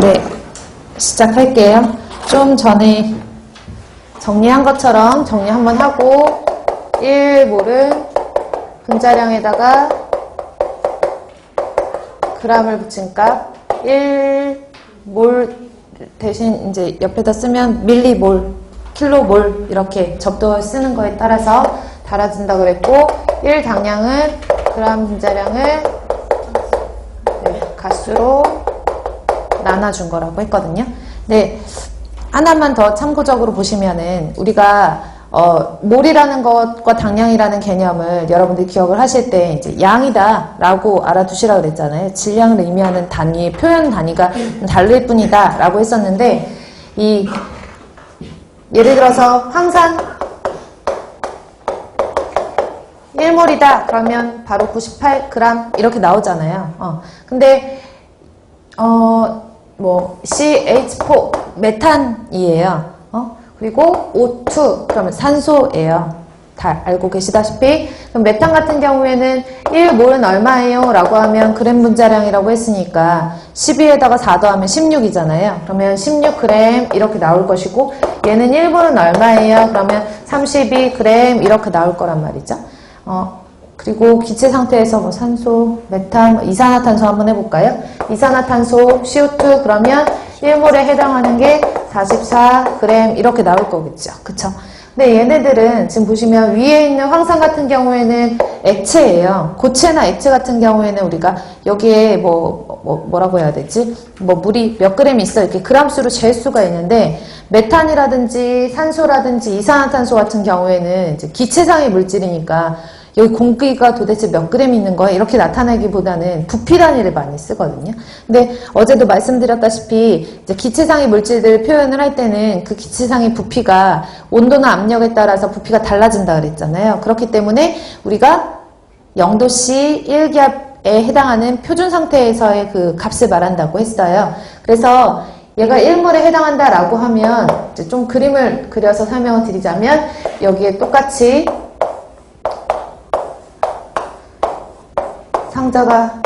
네, 시작할게요. 좀 전에 정리한 것처럼 정리 한번 하고 1몰은 분자량에다가 g을 붙인 값 1몰 대신 이제 옆에다 쓰면 밀리몰, 킬로몰 이렇게 접두어 쓰는 거에 따라서 달아진다 그랬고 1 당량은 그람 분자량을 네, 가수로 나눠준 거라고 했거든요. 네, 하나만 더 참고적으로 보시면은 우리가 어, 몰이라는 것과 당량이라는 개념을 여러분들이 기억을 하실 때 이제 양이다 라고 알아두시라 그랬잖아요. 질량을 의미하는 단위, 표현 단위가 좀 다를 뿐이다 라고 했었는데 이 예를 들어서 황산 1몰이다 그러면 바로 98g 이렇게 나오잖아요. 어, 근데 어, 뭐 CH4 메탄이에요. 어? 그리고 O2 그러면 산소예요. 다 알고 계시다시피 그럼 메탄 같은 경우에는 1몰은 얼마예요? 라고 하면 그램 분자량이라고 했으니까 12에다가 4 더하면 16이잖아요. 그러면 16g 이렇게 나올 것이고 얘는 1몰은 얼마예요? 그러면 32g 이렇게 나올 거란 말이죠. 어, 그리고 기체 상태에서 뭐 산소, 메탄, 뭐 이산화탄소 한번 해볼까요? 이산화탄소, CO2 그러면 1몰에 해당하는 게 44g 이렇게 나올 거겠죠. 그쵸? 근데 얘네들은 지금 보시면 위에 있는 황산 같은 경우에는 액체예요. 고체나 액체 같은 경우에는 우리가 여기에 뭐, 뭐 뭐라고 해야 되지? 뭐 물이 몇 그램 있어 이렇게 그람수로 잴 수가 있는데 메탄이라든지 산소라든지 이산화탄소 같은 경우에는 이제 기체상의 물질이니까 여기 공기가 도대체 몇 그램 있는 거야? 이렇게 나타내기보다는 부피 단위를 많이 쓰거든요. 근데 어제도 말씀드렸다시피 기체상의 물질들 표현을 할 때는 그 기체상의 부피가 온도나 압력에 따라서 부피가 달라진다 그랬잖아요. 그렇기 때문에 우리가 0도씨 1기압에 해당하는 표준 상태에서의 그 값을 말한다고 했어요. 그래서 얘가 1몰에 해당한다라고 하면 좀 그림을 그려서 설명을 드리자면 여기에 똑같이 상자가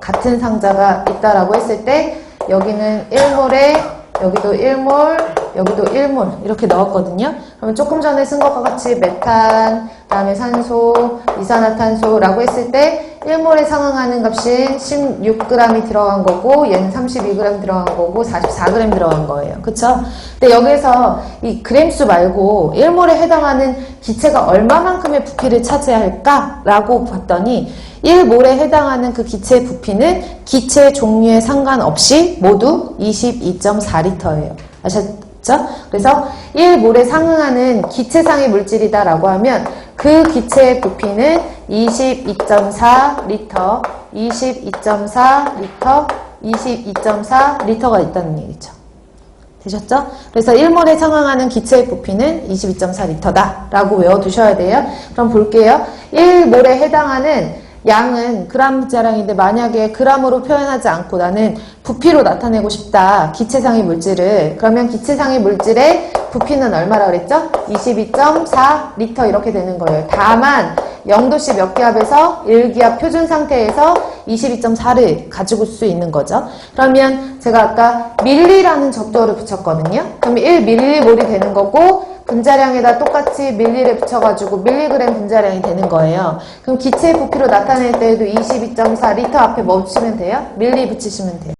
같은 상자가 있다라고 했을 때 여기는 1몰에 여기도 1몰 여기도 1몰 이렇게 넣었거든요. 그러면 조금 전에 쓴 것과 같이 메탄, 그 다음에 산소, 이산화탄소라고 했을 때 1몰에 상응하는 값이 16g이 들어간 거고 얘는 32g 들어간 거고 44g 들어간 거예요. 그쵸? 근데 여기서 이 그램수 말고 1몰에 해당하는 기체가 얼마만큼의 부피를 차지할까 라고 봤더니 1몰에 해당하는 그 기체의 부피는 기체 종류에 상관없이 모두 22.4리터예요. 아셨죠? 그래서 1몰에 상응하는 기체상의 물질이다라고 하면 그 기체의 부피는 22.4 리터, 22.4 리터, 22.4 리터가 있다는 얘기죠. 되셨죠? 그래서 1몰에 상응하는 기체의 부피는 22.4 리터다 라고 외워두셔야 돼요. 그럼 볼게요. 1몰에 해당하는 양은 그람 자량인데 만약에 그람으로 표현하지 않고 나는 부피로 나타내고 싶다. 기체상의 물질을. 그러면 기체상의 물질의 부피는 얼마라 그랬죠? 22.4 리터 이렇게 되는 거예요. 다만 0도씨 몇 기압에서 1기압 표준 상태에서 22.4를 가지고 수 있는 거죠. 그러면 제가 아까 밀리라는 접두어를 붙였거든요. 그럼 1밀리몰이 되는 거고 분자량에다 똑같이 밀리를 붙여가지고 밀리그램 분자량이 되는 거예요. 그럼 기체 부피로 나타낼 때에도 22.4 리터 앞에 뭐 붙이면 돼요? 밀리 붙이시면 돼요.